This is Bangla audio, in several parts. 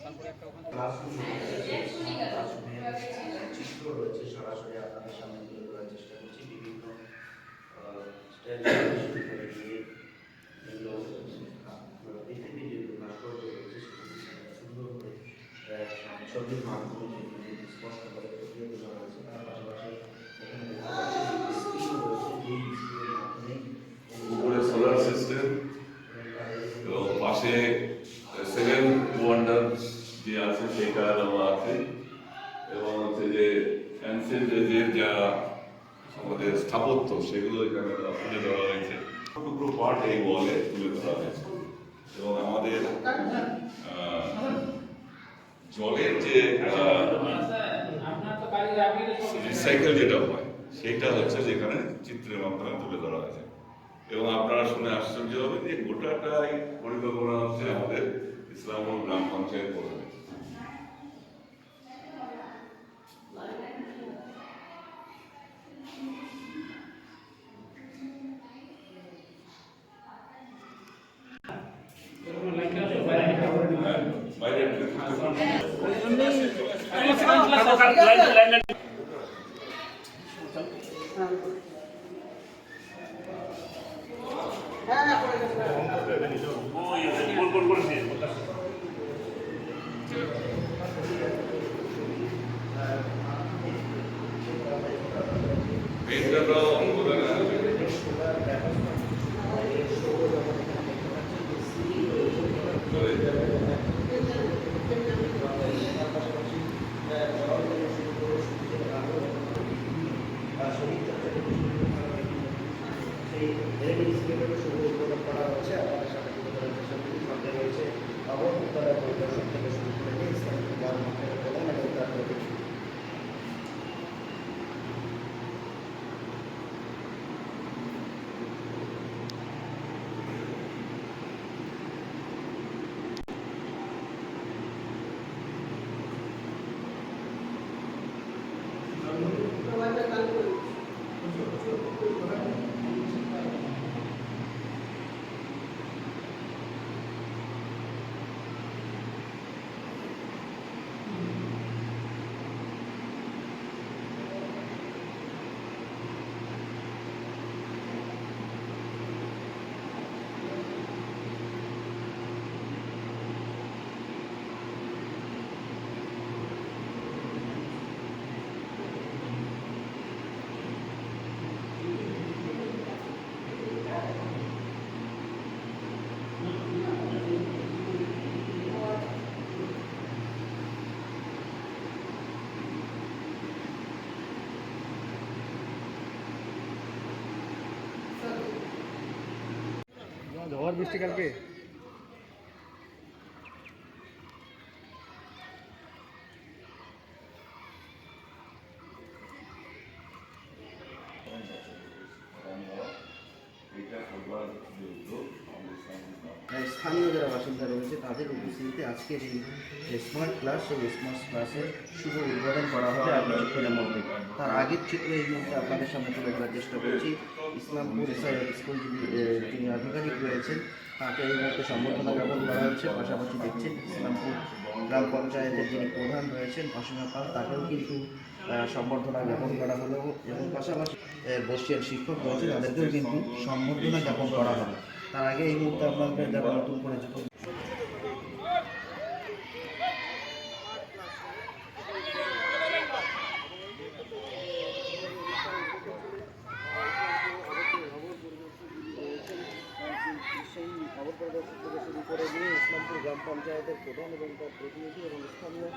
তারপরে একটা ওখান থেকে ক্লাসরুমের চিত্র রয়েছে সরাসরি আপনাদের সামনে তুলে ধরার চেষ্টা করছি বিভিন্ন স্টেজ শুরু করে দিয়ে এগুলো আপনারা পৃথিবীর যে ভাস্কর্য রয়েছে সেগুলো সুন্দর করে আহ, ছবির মাধ্যমে সেগুলি স্পষ্ট করে ফুটিয়ে তোলা হয়েছে তার পাশাপাশি এখানে দেখতে পাচ্ছি যে স্ক্রিন রয়েছে যেই স্ক্রিনের মাধ্যমে উপরে সোলার সিস্টেম পাশে সেভেন ওয়ান্ডার যে আছে সেটা দেওয়া আছে এবং হচ্ছে যে অ্যান্সিয়েন্ট এজের যা আমাদের স্থাপত্য সেগুলো এখানে তুলে ধরা হয়েছে টুকরো পার্ট এই ওয়ালে তুলে ধরা হয়েছে এবং আমাদের জলের যে রিসাইকেল যেটা হয় সেটা হচ্ছে যেখানে চিত্রের মাধ্যমে তুলে ধরা হয়েছে এবং আপনারা শুনে আশ্চর্য হবেন যে গোটাটাই পরিকল্পনা হচ্ছে আমাদের ইসলামপুর গ্রাম পঞ্চায়েত বাইরে গ্রাম আহ, স্থানীয় যারা বাসিন্দা রয়েছে তাদের উপস্থিতিতে আজকের এই স্মার্ট ক্লাস এই স্মার্ট ক্লাসের শুভ উদ্বোধন করা হবে আর কিছুক্ষণের মধ্যে তার আগের চিত্র এই মুহূর্তে আপনাদের সামনে তুলে ধরার চেষ্টা করছি। ইসলামপুর স্কুল যিনি আধিকারিক রয়েছেন। তাকে এই মুহূর্তে সম্বর্ধনা জ্ঞাপন করা হচ্ছে। পাশাপাশি দেখছেন ইসলামপুর গ্রাম পঞ্চায়েতের যিনি প্রধান রয়েছেন অসীমা পাল, তাকেও কিন্তু সম্বর্ধনা জ্ঞাপন করা হলো এবং পাশাপাশি বসিয়ার শিক্ষক রয়েছে তাদেরকেও কিন্তু সম্বর্ধনা জ্ঞাপন করা হবে। তার আগে এই মুহূর্তে আপনাদের যারা নতুন করে পরিদর্শক থেকে শুরু করে নিয়ে ইসলামপুর গ্রাম পঞ্চায়েতের প্রধান এবং তার প্রতিনিধি এবং স্থানীয়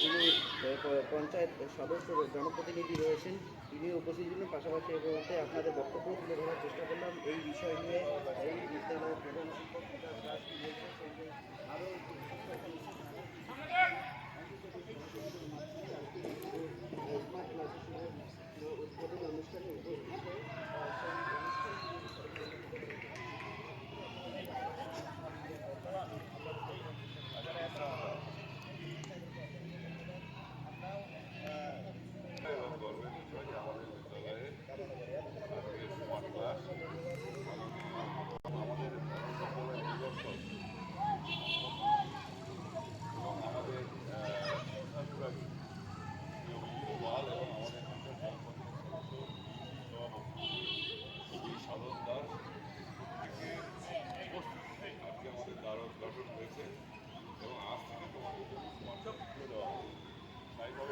যিনি পঞ্চায়েত সদস্য জনপ্রতিনিধি রয়েছেন তিনি উপস্থিত ছিলেন পাশাপাশি এই মুহূর্তে আপনাদের বক্তব্য তুলে ধরার চেষ্টা করলাম এই বিষয় নিয়ে এই বিদ্যালয়ের প্রধান শিক্ষক আরও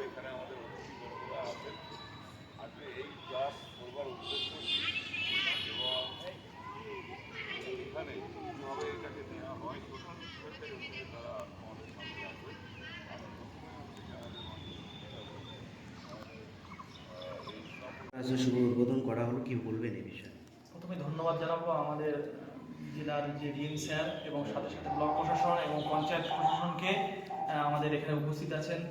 এখানে আমাদের অতিথি বন্ধুরা আছেন। আজকে এই ক্লাস করবার উদ্দেশ্য এবং এখানে কীভাবে এটাকে নেওয়া হয় সেখান থেকে তারা আমাদের সামনে আসবে। আচ্ছা, শুভ উদ্বোধন করা হলো কি বলবেন এই বিষয়ে? প্রথমে ধন্যবাদ জানাব আমাদের জেলার যে ডিএম স্যার এবং সাথে সাথে ব্লক প্রশাসন এবং পঞ্চায়েত প্রশাসনকে আমাদের এখানে উপস্থিত আছেন।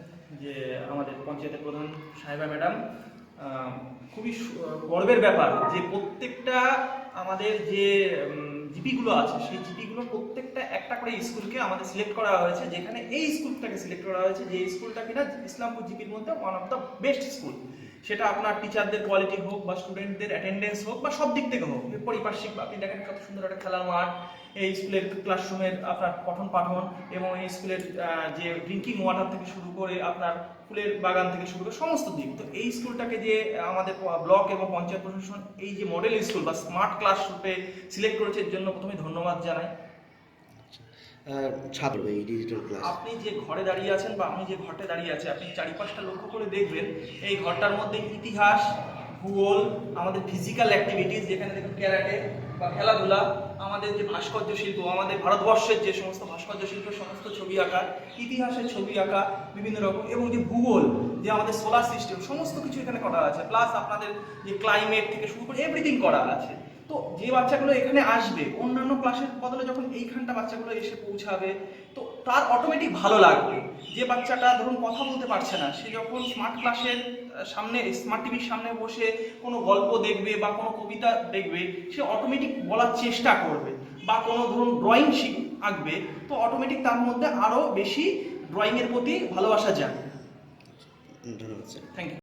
যে আমাদের পঞ্চায়েতের প্রধান সাহেবা ম্যাডাম খুবই গর্বের ব্যাপার যে প্রত্যেকটা আমাদের যে জিপিগুলো আছে, সেই জিপিগুলো প্রত্যেকটা একটা করে স্কুলকে আমাদের সিলেক্ট করা হয়েছে, যেখানে এই স্কুলটাকে সিলেক্ট করা হয়েছে, যে স্কুলটা কিনা ইসলামপুর জিপির মধ্যে one of the best school সেটা আপনার টিচারদের কোয়ালিটি হোক বা স্টুডেন্টদের অ্যাটেন্ডেন্স হোক বা সব দিক থেকে হোক, পরিপার্শ্বিক আপনি দেখেন কত সুন্দর একটা খেলার মাঠ, এই স্কুলের ক্লাসরুমের আপনার পঠন পাঠন এবং এই স্কুলের যে ড্রিঙ্কিং ওয়াটার থেকে শুরু করে আপনার ফুলের বাগান থেকে শুরু করে সমস্ত দিক। তো এই স্কুলটাকে যে আমাদের ব্লক এবং পঞ্চায়েত প্রশাসন এই যে মডেল স্কুল বা স্মার্ট ক্লাস রূপে সিলেক্ট করেছে, এর জন্য প্রথমে ধন্যবাদ জানাই। ছাত্র এই ডিজিটাল ক্লাস আপনি যে ঘরে দাঁড়িয়ে আছেন বা আমি যে ঘরটা দাঁড়িয়ে আছি, আপনি চারিপাশটা লক্ষ্য করে দেখবেন, এই ঘরটার মধ্যে ইতিহাস, ভূগোল, আমাদের ফিজিক্যাল অ্যাক্টিভিটিস যেখানে দেখুন ক্যারাটে বা খেলাধুলা, আমাদের যে ভাস্কর্য শিল্প, আমাদের ভারতবর্ষের যে সমস্ত ভাস্কর্য শিল্প, সমস্ত ছবি আঁকা, ইতিহাসের ছবি আঁকা, বিভিন্ন রকম, এবং যে ভূগোল, যে আমাদের সোলার সিস্টেম সমস্ত কিছু এখানে করা আছে। প্লাস আপনাদের যে ক্লাইমেট থেকে শুরু করে এভরিথিং করা আছে। তো যে বাচ্চাগুলো এখানে আসবে অন্যান্য ক্লাসের বদলে যখন এইখানটা বাচ্চাগুলো এসে পৌঁছাবে তো তার অটোমেটিক ভালো লাগবে। যে বাচ্চাটা ধরুন কথা বলতে পারছে না সে যখন স্মার্ট ক্লাসের সামনে স্মার্ট টিভির সামনে বসে কোনো গল্প দেখবে বা কোনো কবিতা দেখবে সে অটোমেটিক বলার চেষ্টা করবে। বা কোনো ধরুন ড্রয়িং শিখ আঁকবে তো অটোমেটিক তার মধ্যে আরও বেশি ড্রয়িংয়ের প্রতি ভালোবাসা যায় ধন্যবাদ sir. Thank you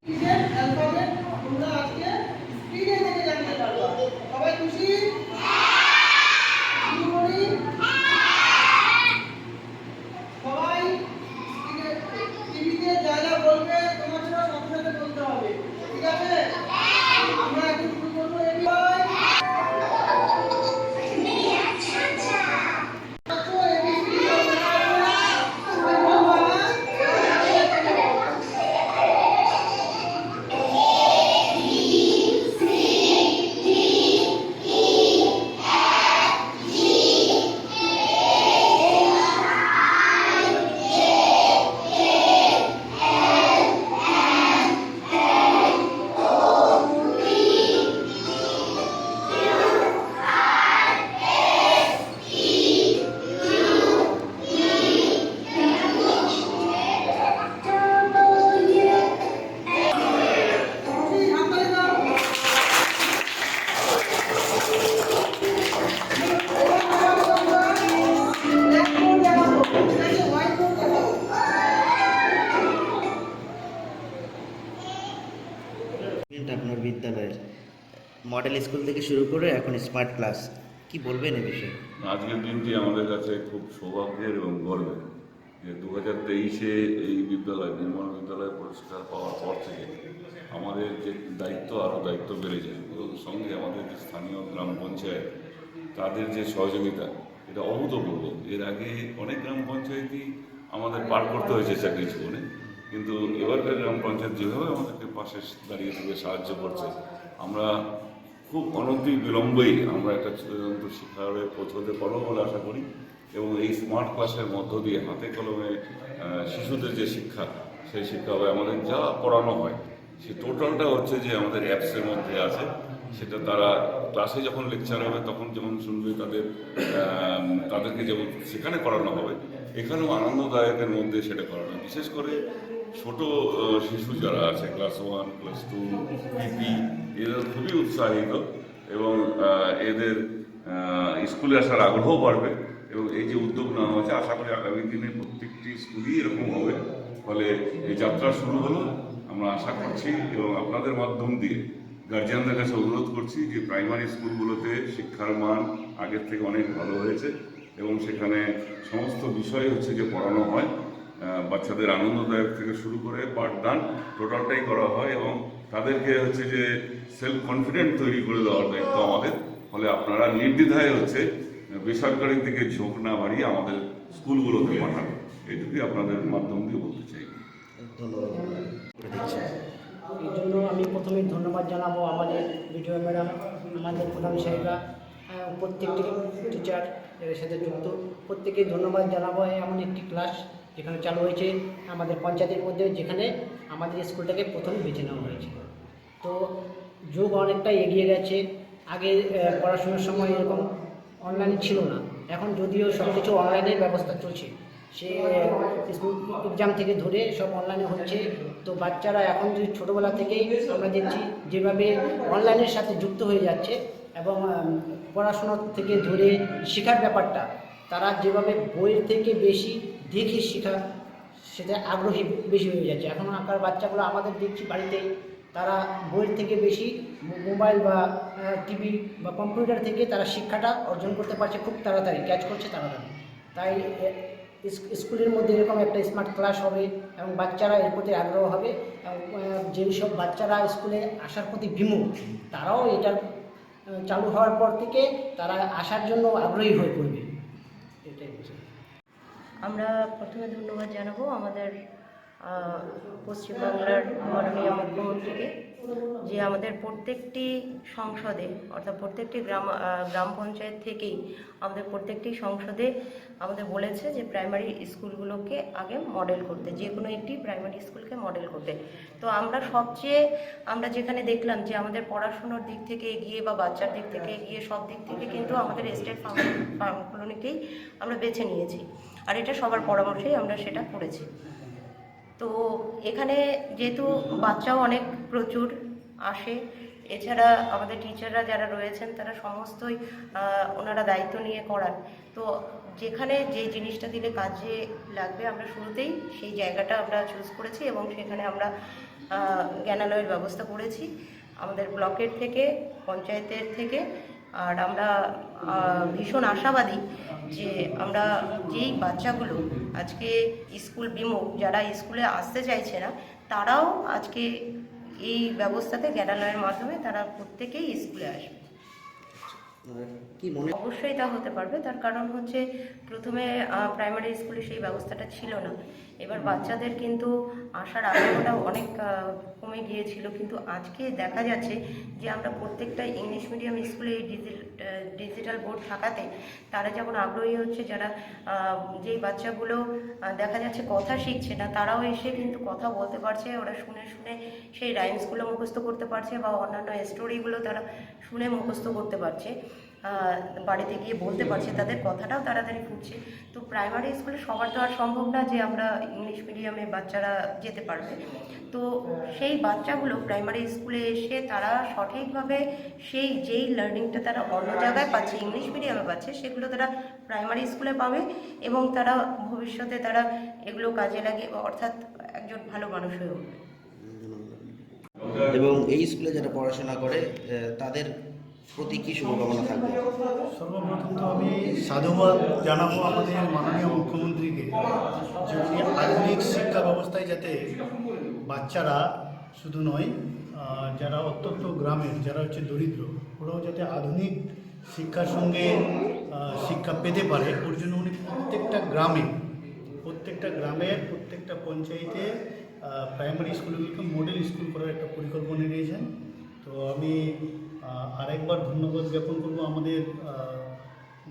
smart class কি বলবেন এই বিষয়ে? আজকের দিনটি আমাদের কাছে খুব সৌভাগ্যের এবং গর্বের যে দু হাজার তেইশে এই বিদ্যালয়, নির্মল বিদ্যালয় পুরস্কার পাওয়ার পর থেকে আমাদের যে দায়িত্ব, আরও দায়িত্ব বেড়ে যায়। সঙ্গে আমাদের যে স্থানীয় গ্রাম পঞ্চায়েত, তাদের যে সহযোগিতা, এটা অভূতপূর্ব। এর আগে অনেক গ্রাম পঞ্চায়েতই আমাদের পার করতে হয়েছে চাকরি জীবনে, কিন্তু এবারকার গ্রাম পঞ্চায়েত যেভাবে আমাদেরকে পাশে দাঁড়িয়ে থেকে সাহায্য করছে, আমরা খুব অনতি বিলম্বেই আমরা একটা চূড়ান্ত শিক্ষারে পৌঁছতে পারব বলে আশা করি। এবং এই স্মার্ট ক্লাসের মধ্য দিয়ে হাতে কলমে শিশুদের যে শিক্ষা, সেই শিক্ষা হবে আমাদের যা পড়ানো হয় সে টোটালটা হচ্ছে যে আমাদের অ্যাপসের মধ্যে আছে। সেটা তারা ক্লাসে যখন লেকচার হবে, তখন যেমন শুনবে তাদের তাদেরকে যেমন সেখানে করানো হবে, এখানেও আনন্দদায়কের মধ্যে সেটা করানো বিশেষ করে ছোট শিশু যারা আছে class one class two PP এরা খুবই উৎসাহিত এবং এদের স্কুলে আসার আগ্রহ বাড়বে এবং এই যে উদ্যোগ নেওয়া হয়েছে, আশা করি আগামী দিনে প্রত্যেকটি স্কুলই এরকম হবে। ফলে এই যাত্রা শুরু হলো, আমরা আশা করছি এবং আপনাদের মাধ্যম দিয়ে গার্জিয়ানদের কাছে অনুরোধ করছি যে প্রাইমারি স্কুলগুলোতে শিক্ষার মান আগের থেকে অনেক ভালো হয়েছে এবং সেখানে সমস্ত বিষয় হচ্ছে যে পড়ানো হয়। বাচ্চাদের আনন্দদায়ক থেকে শুরু করে পাঠদান টোটালটাই করা হয় এবং তাদেরকে হচ্ছে যে সেলফ কনফিডেন্ট তৈরি করে দেওয়ার দায়িত্ব আমাদের। ফলে আপনারা নির্দ্বিধায় হচ্ছে বেসরকারির দিকে ঝোঁক না বাড়িয়ে আমাদের স্কুলগুলোতে পাঠান। এইটুকুই আপনাদের মাধ্যম দিয়ে বলতে চাই। এই জন্য আমি প্রথমে ধন্যবাদ জানাব আমাদের বিডিও ম্যাডাম আমাদের প্রধান সাহেবা আহ, প্রত্যেকটি টিচার এর সাথে যুক্ত। প্রত্যেকে ধন্যবাদ জানাব। এমন একটি ক্লাস যেখানে চালু হয়েছে আমাদের পঞ্চায়েতের মধ্যে, যেখানে আমাদের স্কুলটাকে প্রথম বেছে নেওয়া হয়েছে তো যুগ অনেকটাই এগিয়ে গেছে। আগে পড়াশোনার সময় এরকম অনলাইন ছিল না। এখন যদিও সব কিছু অনলাইনের ব্যবস্থা চলছে, সে স্কুল এক্সাম থেকে ধরে সব অনলাইনে হচ্ছে। তো বাচ্চারা এখন যে ছোটোবেলা থেকেই আমরা দেখছি, যেভাবে অনলাইনের সাথে যুক্ত হয়ে যাচ্ছে এবং পড়াশোনা থেকে ধরে শেখার ব্যাপারটা, তারা যেভাবে বইয়ের থেকে বেশি দেখে শেখা সেটা আগ্রহী বেশি হয়ে যাচ্ছে। এখন আঁকার বাচ্চাগুলো আমাদের দেখছি বাড়িতে তারা বইয়ের থেকে বেশি মোবাইল বা টিভি বা কম্পিউটার থেকে তারা শিক্ষাটা অর্জন করতে পারছে খুব তাড়াতাড়ি ক্যাচ করছে তাড়াতাড়ি। তাই স্কুলের মধ্যে এরকম একটা স্মার্ট ক্লাস হবে এবং বাচ্চারা এর প্রতি আগ্রহ হবে এবং আহ, যেই সব বাচ্চারা স্কুলে আসার প্রতি বিমুখ তারাও এটা চালু হওয়ার পর থেকে তারা আসার জন্য আগ্রহী হয়ে পড়বে। আমরা প্রথমে ধন্যবাদ জানাব আমাদের পশ্চিমবাংলার মাননীয় মুখ্যমন্ত্রীকে, যে আমাদের প্রত্যেকটি সংসদে, অর্থাৎ প্রত্যেকটি গ্রাম গ্রাম পঞ্চায়েত থেকেই আমাদের প্রত্যেকটি সংসদে আমাদের বলেছে যে প্রাইমারি স্কুলগুলোকে আগে মডেল করতে, যে কোনো একটি প্রাইমারি স্কুলকে মডেল করতে। তো আমরা সবচেয়ে, আমরা যেখানে দেখলাম যে আমাদের পড়াশুনোর দিক থেকে এগিয়ে বা বাচ্চার দিক থেকে এগিয়ে সব দিক থেকে কিন্তু আমাদের স্টেট ফার্ম আমরা বেছে নিয়েছি। আর এটা সবার পরামর্শেই আমরা সেটা করেছি। তো এখানে যেহেতু বাচ্চাও অনেক প্রচুর আসে, এছাড়া আমাদের টিচাররা যারা রয়েছেন তারা সমস্তই ওনারা দায়িত্ব নিয়ে করান। তো যেখানে যে জিনিসটা দিলে কাজে লাগবে আমরা শুরুতেই সেই জায়গাটা আমরা চুজ করেছি এবং সেখানে আমরা জ্ঞানালয়ের ব্যবস্থা করেছি। আমাদের ব্লকের থেকে, পঞ্চায়েতের থেকে আর আমরা ভীষণ আশাবাদী যে আমরা যেই বাচ্চাগুলো আজকে স্কুল বিমুখ যারা স্কুলে আসতে চাইছে না তারাও আজকে এই ব্যবস্থাতে জ্ঞানালয়ের মাধ্যমে তারা প্রত্যেকেই স্কুলে আসবে। অবশ্যই তা হতে পারবে। তার কারণ হচ্ছে প্রথমে প্রাইমারি স্কুলে সেই ব্যবস্থাটা ছিল না। এবার বাচ্চাদের কিন্তু আসার আগ্রহটা অনেক কমে গিয়েছিল। কিন্তু আজকে দেখা যাচ্ছে যে আমরা প্রত্যেকটা ইংলিশ মিডিয়াম স্কুলে এই ডিজিটাল বোর্ড থাকাতে তারা যেমন আগ্রহী হচ্ছে, যারা যেই বাচ্চাগুলো দেখা যাচ্ছে কথা শিখছে না, তারাও এসে কিন্তু কথা বলতে পারছে। ওরা শুনে শুনে সেই রাইমসগুলো মুখস্থ করতে পারছে বা অন্যান্য স্টোরিগুলো তারা শুনে মুখস্থ করতে পারছে। বাড়িতে গিয়ে বলতে পারছে, তাদের কথাটাও তাড়াতাড়ি ফুটছে। তো প্রাইমারি স্কুলে সবার তো আর সম্ভব না যে আমরা ইংলিশ মিডিয়ামে বাচ্চারা যেতে পারবে। তো সেই বাচ্চাগুলো প্রাইমারি স্কুলে এসে তারা সঠিকভাবে সেই যেই লার্নিংটা তারা অন্য জায়গায় পাচ্ছে ইংলিশ মিডিয়ামে পাচ্ছে, সেগুলো তারা প্রাইমারি স্কুলে পাবে এবং তারা ভবিষ্যতে তারা এগুলো কাজে লাগে অর্থাৎ একজন ভালো মানুষ হয়ে উঠবে। এবং এই স্কুলে যারা পড়াশোনা করে তাদের প্রতি কি শুভকামনা থাকবে? সর্বপ্রথম তো আমি সাধুবাদ জানাব আমাদের মাননীয় মুখ্যমন্ত্রীকে যে আধুনিক শিক্ষা ব্যবস্থায় যাতে বাচ্চারা শুধু নয় যারা অত্যন্ত গ্রামের, যারা হচ্ছে দরিদ্র, ওরাও যাতে আধুনিক শিক্ষার সঙ্গে শিক্ষা পেতে পারে, ওর জন্য উনি প্রত্যেকটা গ্রামে, প্রত্যেকটা গ্রামের, প্রত্যেকটা পঞ্চায়েতে প্রাইমারি স্কুলগুলোকে মডেল স্কুল করার একটা পরিকল্পনা নিয়েছেন। তো আমি আরেকবার ধন্যবাদ জ্ঞাপন করব আমাদের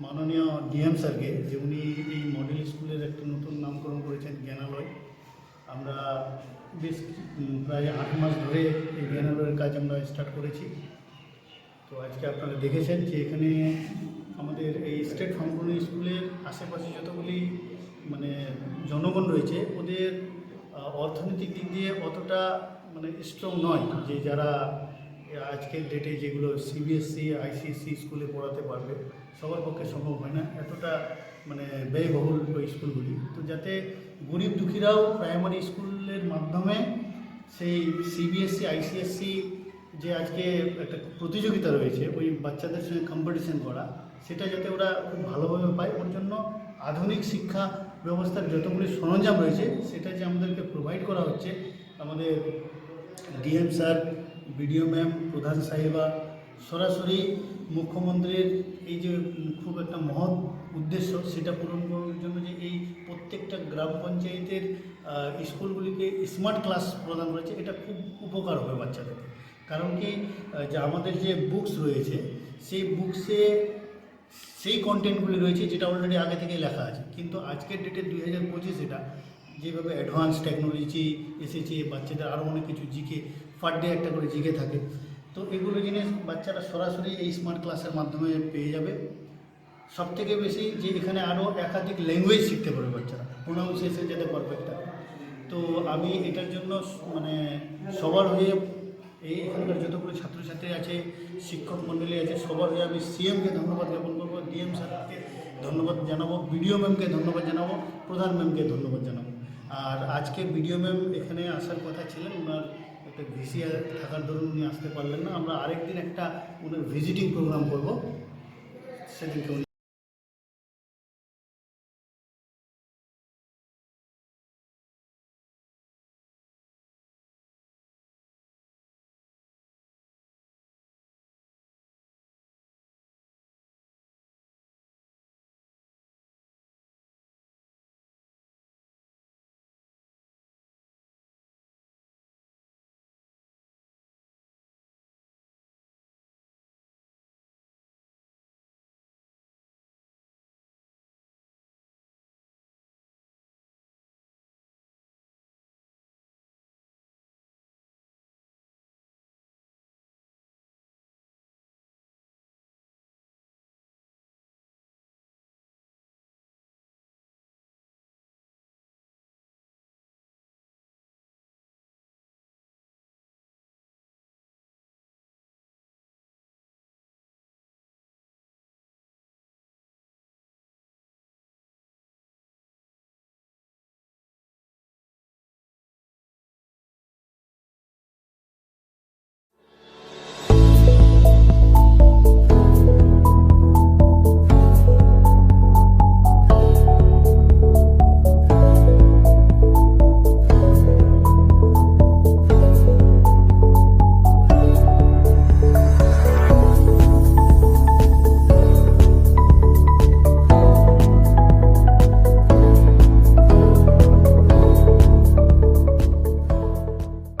মাননীয় ডিএম স্যারকে যে উনি এই মডেল স্কুলের একটা নতুন নামকরণ করেছেন জ্ঞানালয়। আমরা বেশ প্রায় আট মাস ধরে এই জ্ঞানালয়ের কাজ আমরা স্টার্ট করেছি। তো আজকে আপনারা দেখেছেন যে এখানে আমাদের এই স্টেট ফার্মকোনি স্কুলের আশেপাশে যতগুলি মানে জনগণ রয়েছে, ওদের অর্থনৈতিক দিক দিয়ে অতটা মানে স্ট্রং নয় যে যারা আজকের ডেটে যেগুলো সিবিএসসি আইসিএসসি স্কুলে পড়াতে পারবে, সবার পক্ষে সম্ভব হয় না। এতটা মানে ব্যয়বহুল ওই স্কুলগুলি তো যাতে গরিব দুঃখীরাও প্রাইমারি স্কুলের মাধ্যমে সেই সিবিএসসি আইসিএসসি যে আজকে একটা প্রতিযোগিতা রয়েছে, ওই বাচ্চাদের সঙ্গে কম্পিটিশন করা, সেটা যাতে ওরা খুব ভালোভাবে পায়। ওর জন্য আধুনিক শিক্ষা ব্যবস্থার যতগুলি সরঞ্জাম রয়েছে, সেটা যে আমাদেরকে প্রোভাইড করা হচ্ছে, আমাদের ডিএম স্যার বিডিও ম্যাম, প্রধান সাহেবা, সরাসরি মুখ্যমন্ত্রীর এই যে খুব একটা মহৎ উদ্দেশ্য সেটা পূরণ করার জন্য যে এই প্রত্যেকটা গ্রাম পঞ্চায়েতের স্কুলগুলিকে স্মার্ট ক্লাস প্রদান করেছে, এটা খুব উপকার হবে বাচ্চাদের কারণ কি যে আমাদের যে বুকস রয়েছে, সেই বুকসে সেই কন্টেন্টগুলি রয়েছে যেটা অলরেডি আগে থেকে লেখা আছে। কিন্তু আজকের ডেটে দুই হাজার পঁচিশ এটা, যেভাবে অ্যাডভান্স টেকনোলজি এসেছে বাচ্চাদের আরও অনেক কিছু জিকে পার ডে একটা করে জিকে থাকে। তো এগুলো জিনিস বাচ্চারা সরাসরি এই স্মার্ট ক্লাসের মাধ্যমে পেয়ে যাবে। সব থেকে বেশি যে এখানে আরও একাধিক ল্যাঙ্গুয়েজ শিখতে পারবে বাচ্চারা। প্রোনাউন্সিয়েশন যাতে পারফেক্ট হয় তো আমি এটার জন্য মানে সবার হয়ে এই এখানকার যতগুলো ছাত্রছাত্রী আছে, শিক্ষক মণ্ডলী আছে, সবার হয়ে আমি সিএমকে ধন্যবাদ জ্ঞাপন করব ডিএম স্যারকে ধন্যবাদ জানাব বিডিও ম্যামকে ধন্যবাদ জানাব, প্রধান ম্যামকে ধন্যবাদ জানাব। আর আজকে বিডিও ম্যাম এখানে আসার কথা ছিলেন, ওনার ভিসি থাকার ধরুন উনি আসতে পারলেন না। আমরা আরেকদিন একটা ওনার ভিজিটিং প্রোগ্রাম করব। সেদিনকে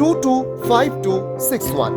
two two five two six one